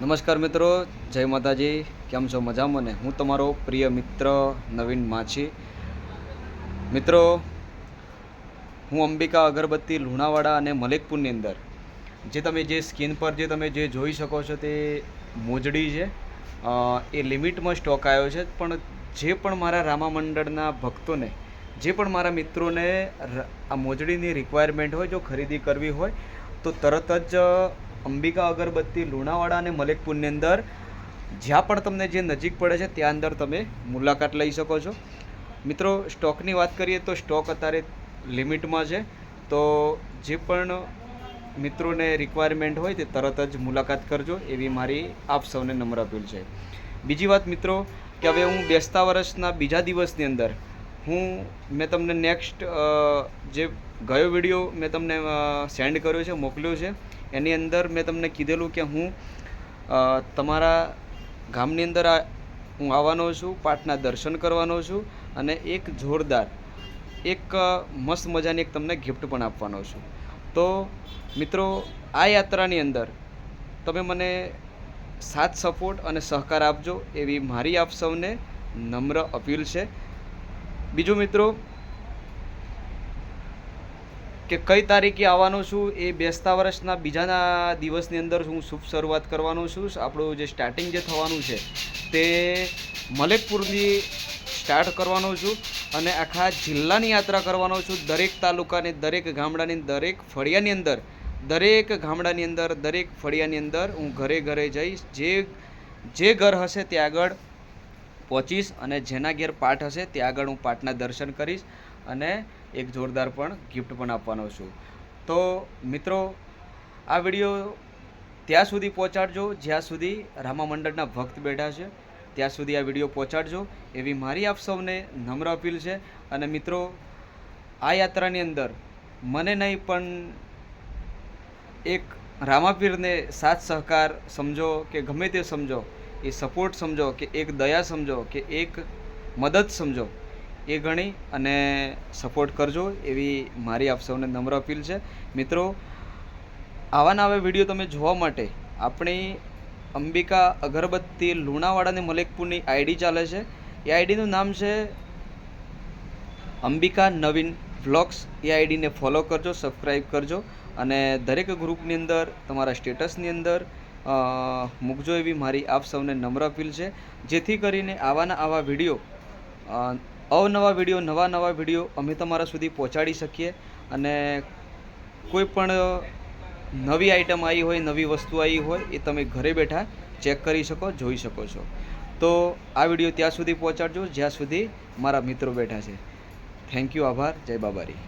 નમસ્કાર મિત્રો, જય માતાજી, કેમ છો મજામાં ને? હું તમારો પ્રિય મિત્ર નવીન માછી. મિત્રો, હું અંબિકા અગરબત્તી લુણાવાડા અને મલેકપુરની અંદર. જે તમે જે સ્કિન પર જે તમે જે જોઈ શકો છો તે મોજડી છે. એ લિમિટમાં સ્ટોક આવ્યો છે, પણ જે પણ મારા રામા મંડળના ભક્તોને, જે પણ મારા મિત્રોને આ મોજડીની રિક્વાયરમેન્ટ હોય, જો ખરીદી કરવી હોય, તો તરત જ અંબિકા અગરબત્તી, લુણાવાડા અને મલેકપુરની અંદર જ્યાં પણ તમને જે નજીક પડે છે, ત્યાં અંદર તમે મુલાકાત લઈ શકો છો. મિત્રો, સ્ટોકની વાત કરીએ તો સ્ટોક અત્યારે લિમિટમાં છે. તો જે પણ મિત્રોને રિક્વાયરમેન્ટ હોય તે તરત જ મુલાકાત કરજો, એવી મારી આપ સૌને નમ્ર અપીલ છે. બીજી વાત મિત્રો, કે હવે હું બેસતા વર્ષના બીજા દિવસની અંદર હું, મેં તમને નેક્સ્ટ જે ગયો વીડિયો મેં તમને સેન્ડ કર્યો છે, મોકલ્યો છે. એની અંદર મેં તમને કીધેલું કે હું તમારા ગામની અંદર આ, હું આવવાનો છું, પાઠના દર્શન કરવાનો છું અને એક જોરદાર, એક મસ્ત મજાની એક તમને ગિફ્ટ પણ આપવાનો છું. તો મિત્રો, આ યાત્રાની અંદર તમે મને સાથ સપોર્ટ અને સહકાર આપજો એવી મારી આપ સૌને નમ્ર અપીલ છે. બીજું મિત્રો કે કઈ તારીખે આવવાનો છું એ બેસતા વર્ષના બીજાના દિવસની અંદર હું શુભ શરૂઆત કરવાનો છું. આપણું જે સ્ટાર્ટિંગ જે થવાનું છે તે મલેકપુરથી સ્ટાર્ટ કરવાનો છું અને આખા જિલ્લાની યાત્રા કરવાનો છું. દરેક તાલુકાની, દરેક ગામડાની, દરેક ફળિયાની અંદર, દરેક ગામડાની અંદર, દરેક ફળિયાની અંદર હું ઘરે ઘરે જઈશ. જે જે ઘર હશે ત્યાં આગળ પહોંચીશ અને જેના ઘેર પાઠ હશે ત્યાં આગળ હું પાઠના દર્શન કરીશ અને એક જોરદાર પણ ગિફ્ટ પણ આપવાનો છું. તો મિત્રો, આ વીડિયો ત્યાં સુધી પહોંચાડજો, જ્યાં સુધી રામા મંડળના ભક્ત બેઠા છે. ત્યાં સુધી આ વીડિયો પહોંચાડજો. એવી મારી આપ સૌને નમ્ર અપીલ છે. અને મિત્રો, આ યાત્રાની અંદર મને નહીં પણ એક રામાપીરને સાથ સહકાર સમજો કે ગમે તે સમજો એ સપોર્ટ સમજો કે એક દયા સમજો કે એક મદદ સમજો, એ ગણી અને સપોર્ટ કરજો એવી મારી આપ સૌને નમ્ર અપીલ છે. મિત્રો, આવા નવા વીડિયો તમે જોવા માટે આપણી અંબિકા અગરબત્તી લુણાવાડા અને મલેકપુરની આઈડી ચાલે છે. એ આઈડીનું નામ છે અંબિકા નવીન વ્લોગ્સ. એ આઈડીને ફોલો કરજો સબસ્ક્રાઈબ કરજો અને દરેક ગ્રુપની અંદર, તમારા સ્ટેટસની અંદર મૂકજો એવી મારી આપ સૌને નમ્ર અપીલ છે. જેથી કરીને આવાના આવા વીડિયો અવનવા વીડિયો, નવા નવા વીડિયો અમે તમારા સુધી પહોંચાડી શકીએ અને કોઈ પણ નવી આઈટમ આવી હોય, નવી વસ્તુ આવી હોય, એ તમે ઘરે બેઠા ચેક કરી શકો, જોઈ શકો છો. તો આ વીડિયો ત્યાં સુધી પહોંચાડજો, જ્યાં સુધી મારા મિત્રો બેઠા છે. થેન્ક યુ આભાર, જય બાબારી.